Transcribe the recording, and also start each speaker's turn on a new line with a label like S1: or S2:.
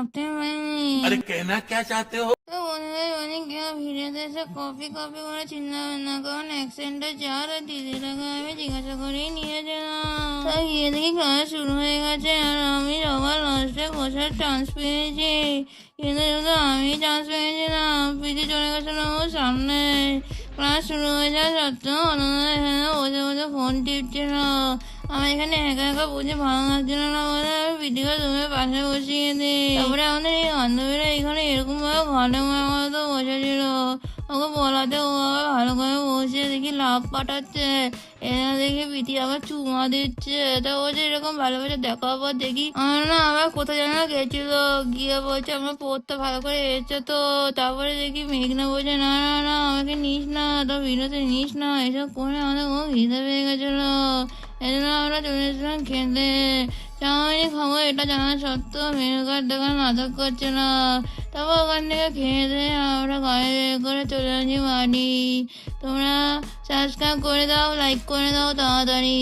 S1: अरे कहना क्या चाहते हो
S2: তো বন্ধুদের অনেক কেউ ভিডিওতে এসে কপি কপি করে চিন্তা হবে না কারণ অ্যাক্সেন্টটা যার আর দিদিটাকে আমি জিজ্ঞাসা করেই নিয়েছিলাম তাই গিয়ে দেখি ক্লাস শুরু হয়ে গেছে আর আমি সবার লাস্টে বসার চান্স পেয়েছি কিন্তু শুধু আমি চান্স পেয়েছিলাম পিঠে চলে গেছিল আমার সামনে ক্লাস শুরু হয়ে যাওয়া সত্ত্বেও অনন্যা এখানে বসে বসে ফোন টিপছিল আমার এখানে একা একা বুঝে ভালো লাগছিল না বলে পিটিকে রুমের পাশে বসিয়ে দিই। তারপরে আমাদের এই বান্ধবীরা এখানে এরকম ভাবে ঘরে মতো বসেছিল। ওকে বলাতে ও আবার ভালো করে বসে দেখি লাভ পাঠাচ্ছে এরা দেখি পিটি আবার চুমা দিচ্ছে। তা ও যে এরকম ভালোবাসে দেখার পর দেখি আমার না আবার কোথায় যেন গেছিল। গিয়ে বলছে, আমরা পড়তে ভালো করে এসেছে তো। তারপরে দেখি মেঘনা বলছে, না না না, আমাকে নিস না তো ভিডিওতে নিস না। এসব করে আমাদের ও পেয়ে গেছিল। এই আমরা চলেছিলাম খেতে চাউমিন খাব এটা জানা সত্ত্বেও কার্ড দোকান আদর করছে না। তারপর ওখান থেকে খেয়ে আমরা গাড়ি করে চলে আসি বাড়ি। তোমরা সাবস্ক্রাইব করে দাও লাইক করে দাও তাড়াতাড়ি।